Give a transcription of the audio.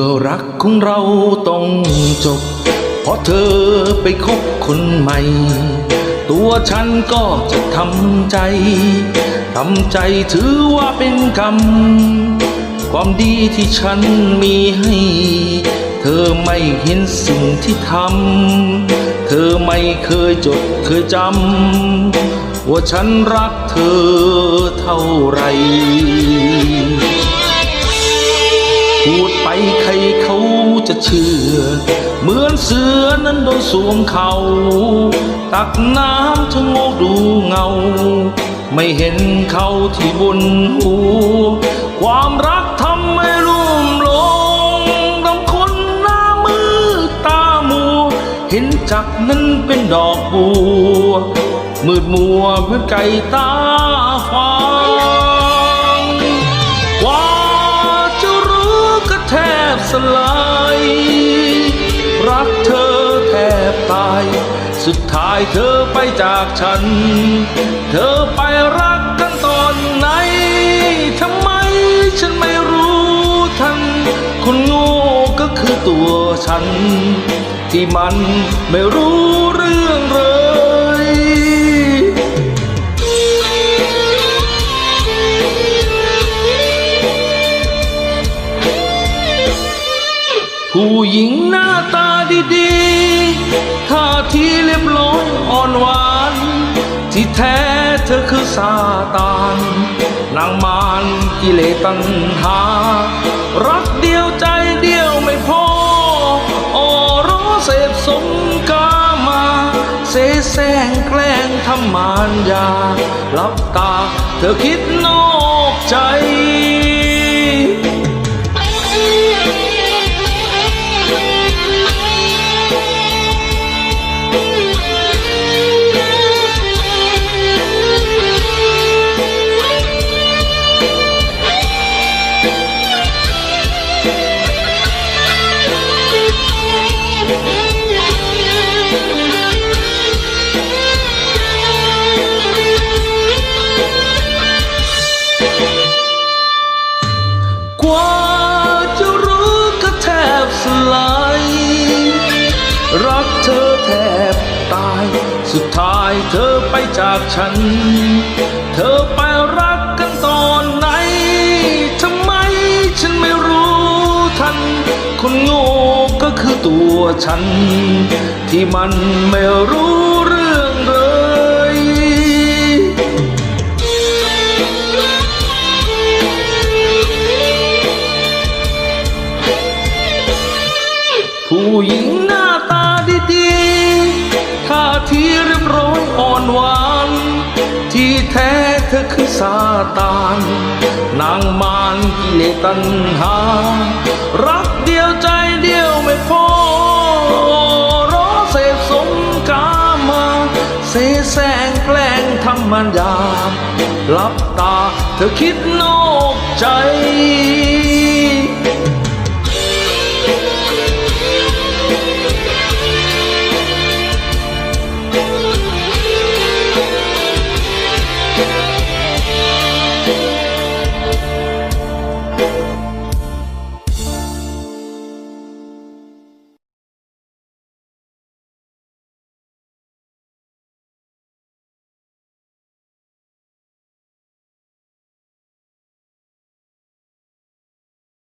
เมื่อรักของเราต้องจบ เพราะเธอไปคบคนใหม่ ตัวฉันก็จะทำใจ ทำใจถือว่าเป็นกรรม ความดีที่ฉันมีให้ เธอไม่เห็นสิ่งที่ทำ เธอไม่เคยจดเคยจำ ว่าฉันรักเธอเท่าไหร เชื่อ เหมือนเสือนั้นโดนสวมเขาตักน้ำชะโงกดูเงา ไม่เห็นเขาที่บนหู ความรักทำให้รุ่มหลงดำคนหน้ามือตามัว เห็นจักนั้นเป็นดอกบัว มืดมัวเหมือนไก่ตาฟางกว่าจะรู้ก็แทบสลายาย สุดท้ายเธอไปจากฉัน เธอไปรักกันตอนไหนทำไมฉันไม่รู้ทัน คนโง่ก็คือตัวฉัน ที่มันไม่รู้เรื่องเลย ผู้หญิงหน้าตาดีๆท่าทีเรียบร้อยอ่อนหวาน ที่แท้เธอคือซาตานนางมารกิเลสตัณหา รักเดียวใจเดียวไม่พออ่อรอเสพสมกามา เสแสร้งแกล้งทำมารยาหลับตา เธอคิดนอกใจ รักเธอแทบตาย สุดท้ายเธอไปจากฉัน เธอไปรักกันตอนไหนทำไมฉันไม่รู้ทัน คนโง่ก็คือตัวฉัน ที่มันไม่รู้เรื่องเลยผู้หญิงน้ ที่เรียบร้อยอ่อนหวาน ที่แท้เธอคือซาตาน นางมารกิเลสตัณหา รักเดียวใจเดียวไม่พอรอเสพสมกามาเสแสงแกล้งทำมันยามหลับตาเธอคิดนอกใจ